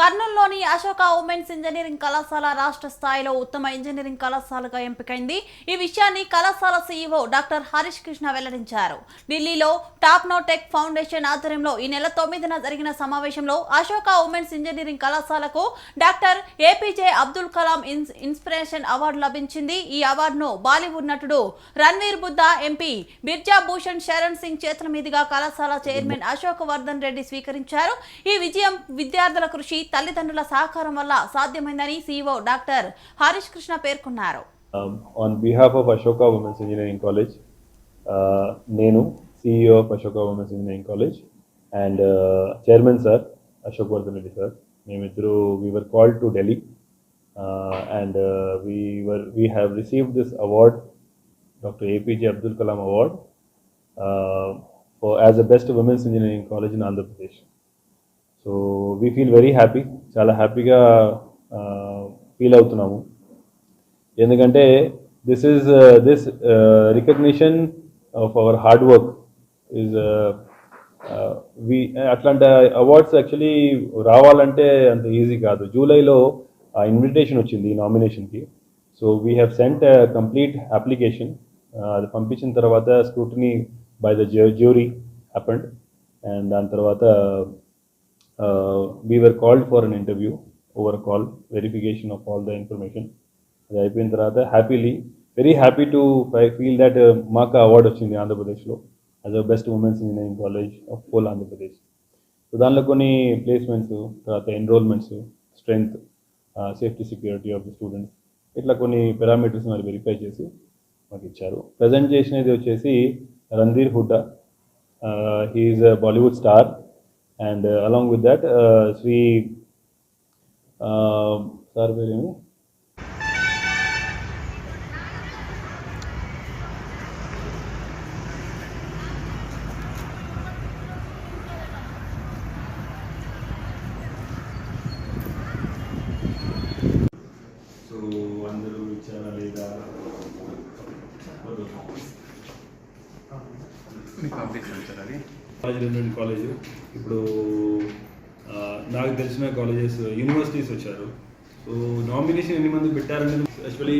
కర్నూలులోని Ashoka women's engineering కళాశాల రాష్ట్ర స్థాయిలో ఉత్తమ ఇంజనీరింగ్ కళాశాలగా ఎంపికైంది. ఈ విషయాన్ని కళాశాల సీఈఓ డాక్టర్ హరీష్ కృష్ణ వెల్లడించారు. ఢిల్లీలో టాప్ ఫౌండేషన్ ఆధ్వర్యంలో ఈ నెల తొమ్మిదిన జరిగిన సమావేశంలో అశోక ఉమెన్స్ ఇంజనీరింగ్ కళాశాలకు డాక్టర్ ఏపీజే అబ్దుల్ కలాం ఇన్స్- ఇన్స్పిరేషన్ అవార్డు లభించింది. ఈ అవార్డును బాలీవుడ్ నటుడు రణ్వీర్ బుద్ధా ఎంపీ బిర్జా భూషణ్ శరణ్ సింగ్ చేతుల మీదుగా కళాశాల చైర్మన్ అశోక్ వర్ధన్ రెడ్డి స్వీకరించారు. ఈ విజయం విద్యార్థుల కృషి తల్లిదండ్రుల సహకారం వల్ల సాధ్యమైందని సిఇఓ డాక్టర్ హరీష్ కృష్ణ పేర్కొన్నారు. అశోక ఉమెన్స్ ఇంజనీరింగ్ కాలేజ్ నేను CEO of engineering college and chairman sir Ashok Vardhan Reddy sir మేమిద్దరు we were called to Delhi and we were we award doctor APJ Abdul Kalam award for as the best women's engineering college in Andhra Pradesh so we feel very happy చాలా హ్యాపీగా feel అవుతున్నాము. ఎందుకంటే this is this recognition of our hard work is we అట్లాంటి awards actually రావాలంటే అంత easy కాదు. జూలైలో invitation వచ్చింది ఈ నామినేషన్కి so we have sent complete application అది పంపించిన తర్వాత scrutiny by the jury happened and దాని తర్వాత we were called for an interview over call verification of all the information అది అయిపోయిన తర్వాత happily very happy to feel that మాకు award వచ్చింది ఆంధ్రప్రదేశ్లో as a best women's engineering college of whole Andhra Pradesh so దానిలో కొన్ని placements తర్వాత enrolments strength safety security of the students ఇట్లా కొన్ని పారామీటర్స్ మరి వెరిఫై చేసి మాకు ఇచ్చారు. ప్రజెంట్ చేసినది వచ్చేసి Randeep Hooda he is Bollywood star and along with that Shri sir పేరేమి so అందరూ ఇచ్చారా లేదా మీకు పంపించాను సార్ అది కాలేజీ కాలేజ్. ఇప్పుడు నాకు తెలిసిన కాలేజెస్ యూనివర్సిటీస్ వచ్చారు. సో నామినేషన్ ఎన్ని మంది పెట్టారనేది యాక్చువల్లీ